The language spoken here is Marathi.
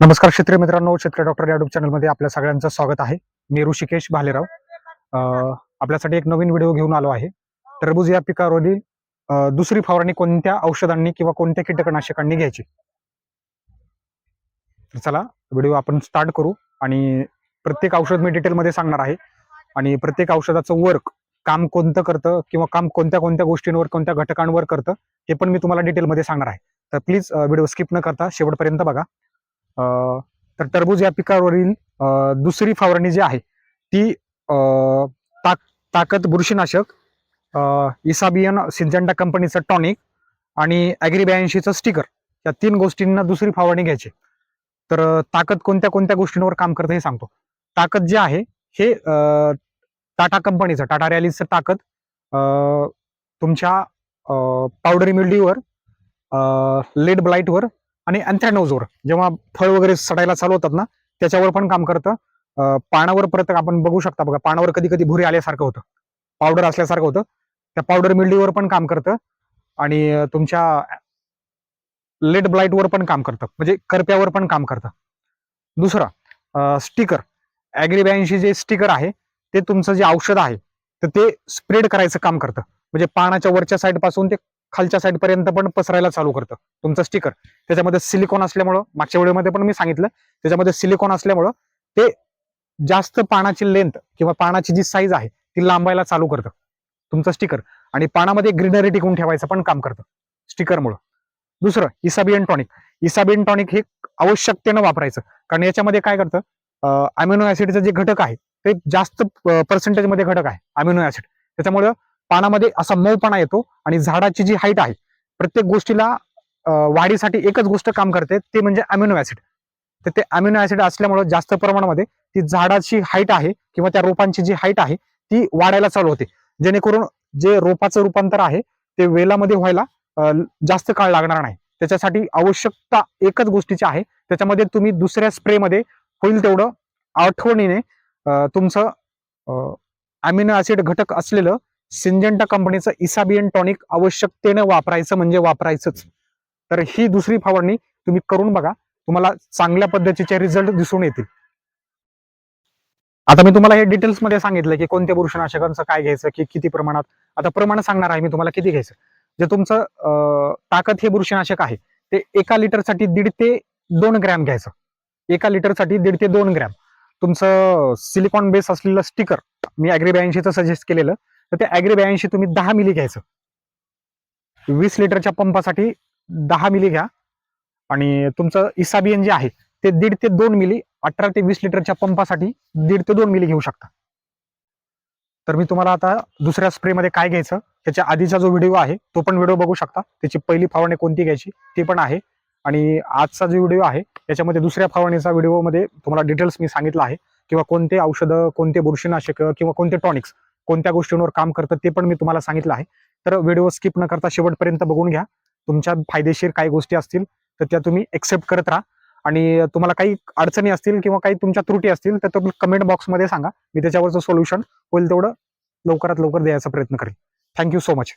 नमस्कार क्षेत्रीय मित्रांनो शेतकरी डॉक्टर युट्यूब चॅनलमध्ये आपल्या सगळ्यांचं स्वागत आहे. मी ऋषिकेश भालेराव. आपल्यासाठी एक नवीन व्हिडिओ घेऊन आलो आहे. टरबूज या पिकावरील दुसरी फवारणी कोणत्या औषधांनी किंवा कोणत्या कीटकनाशकांनी घ्यायची? तर चला व्हिडिओ आपण स्टार्ट करू आणि प्रत्येक औषध मी डिटेलमध्ये सांगणार आहे. आणि प्रत्येक औषधाचं वर्क काम कोणतं करतं किंवा काम कोणत्या कोणत्या गोष्टींवर कोणत्या घटकांवर करतं हे पण मी तुम्हाला डिटेलमध्ये सांगणार आहे. तर प्लीज व्हिडिओ स्किप न करता शेवटपर्यंत बघा. तर टरबूज या पिकावरील दुसरी फवारणी जी आहे ती ताक ताकद बुरशीनाशक इसाबियन सिंजंटा कंपनीचं टॉनिक आणि ॲग्री ब्याऐंशीचं स्टिकर या तीन गोष्टींना दुसरी फवारणी घ्यायची. तर ताकद कोणत्या कोणत्या गोष्टींवर काम करतं हे सांगतो. ताकद जे आहे हे टाटा कंपनीचं टाटा रॅलीचं ताकद तुमच्या पावडरी मिल्डीवर लेड ब्लाईटवर आणि अँथ्रॅनोजवर जेव्हा फळ वगैरे सडायला चालू होतात ना त्याच्यावर पण काम करतं. पानावर परत आपण बघू शकता बघा पानावर कधी कधी भुरी आल्यासारखं होतं. पावडर असल्यासारखं होतं. त्या पावडर मिल्डीवर पण काम करतं. आणि तुमच्या लेट ब्लाईटवर पण काम करतं. म्हणजे करप्यावर पण काम करतं. दुसरं स्टिकर. ॲग्री जे स्टिकर आहे ते तुमचं जे औषध आहे तर ते स्प्रेड करायचं काम करतं. म्हणजे पानाच्या वरच्या साईडपासून ते खालच्या साईड पर्यंत पण पसरायला चालू करतं. तुमचं स्टिकर त्याच्यामध्ये सिलिकॉन असल्यामुळं मागच्या व्हिडिओमध्ये पण मी सांगितलं त्याच्यामध्ये सिलिकॉन असल्यामुळं ते जास्त पानाची लेंथ किंवा पानाची जी साईज आहे ती लांबायला चालू करतं. तुमचं स्टिकर आणि पानामध्ये ग्रीनरी टिकून ठेवायचं पण काम करतं. स्टिकरमुळं दुसरं इसाबियन टॉनिक इसाबियन टॉनिक हे आवश्यकतेनं वापरायचं. कारण याच्यामध्ये काय करतं? अमिनो ऍसिडचं जे घटक आहे ते जास्त पर्सेंटेजमध्ये घटक आहे अमिनो ऍसिड त्याच्यामुळं पानामध्ये असा मऊपणा येतो आणि झाडाची जी हाईट आहे प्रत्येक गोष्टीला वाढीसाठी एकच गोष्ट काम करते ते म्हणजे अमिनो ऍसिड तर ते अमिनो ऍसिड असल्यामुळे जास्त प्रमाणामध्ये ती झाडाची हाईट आहे किंवा त्या रोपांची जी हाईट आहे ती वाढायला चालू होते. जेणेकरून जे रोपाचं रूपांतर आहे ते वेलामध्ये व्हायला जास्त काळ लागणार नाही. त्याच्यासाठी आवश्यकता एकच गोष्टीची आहे त्याच्यामध्ये तुम्ही दुसऱ्या स्प्रेमध्ये होईल तेवढं आठवणीने तुमचं अमिनो ऍसिड घटक असलेलं सिंजंटा कंपनीचं इसाबियन टॉनिक आवश्यकतेने वापरायचं म्हणजे वापरायचंच. तर ही दुसरी फवारणी तुम्ही करून बघा तुम्हाला चांगल्या पद्धतीचे रिझल्ट दिसून येतील. आता मी तुम्हाला हे डिटेल्समध्ये सांगितलं की कोणत्या बुरशीनाशकांचं काय घ्यायचं की किती प्रमाणात. आता प्रमाण सांगणार आहे मी तुम्हाला किती घ्यायचं. जे तुमचं ताकद हे बुरशीनाशक आहे ते एका लिटरसाठी दीड ते दोन ग्रॅम घ्यायचं. एका लिटरसाठी दीड ते दोन ग्रॅम. तुमचं सिलिकॉन बेस असलेलं स्टिकर मी अॅग्री ब्याऐंशीचं सजेस्ट केलेलं तर त्या ॲग्री ब्याऐंशी तुम्ही दहा मिली घ्यायचं. वीस लिटरच्या पंपासाठी दहा मिली घ्या. आणि तुमचं इसाबियन जे आहे ते दीड ते दोन मिली अठरा ते वीस लिटरच्या पंपासाठी दीड ते दोन मिली घेऊ शकता. तर मी तुम्हाला आता दुसऱ्या स्प्रेमध्ये काय घ्यायचं त्याच्या आधीचा जो व्हिडिओ आहे तो पण व्हिडिओ बघू शकता. त्याची पहिली फवारणी कोणती घ्यायची ती पण आहे. आणि आजचा जो व्हिडिओ आहे त्याच्यामध्ये दुसऱ्या फवारणीचा व्हिडिओमध्ये तुम्हाला डिटेल्स मी सांगितलं आहे किंवा कोणते औषधं कोणते बुरशीनाशक किंवा कोणते टॉनिक्स कोणत्या गोष्टींवर काम करतं ते पण मी तुम्हाला सांगितलं आहे. तर व्हिडिओ स्किप न करता शेवटपर्यंत बघून घ्या. तुमच्या फायदेशीर काही गोष्टी असतील तर त्या तुम्ही एक्सेप्ट करत राहा. आणि तुम्हाला काही अडचणी असतील किंवा काही तुमच्या त्रुटी असतील तर तुम्ही कमेंट बॉक्समध्ये सांगा. मी त्याच्यावरचं सोल्युशन होईल तेवढं लवकरात लवकर द्यायचा प्रयत्न करेन. Thank you so much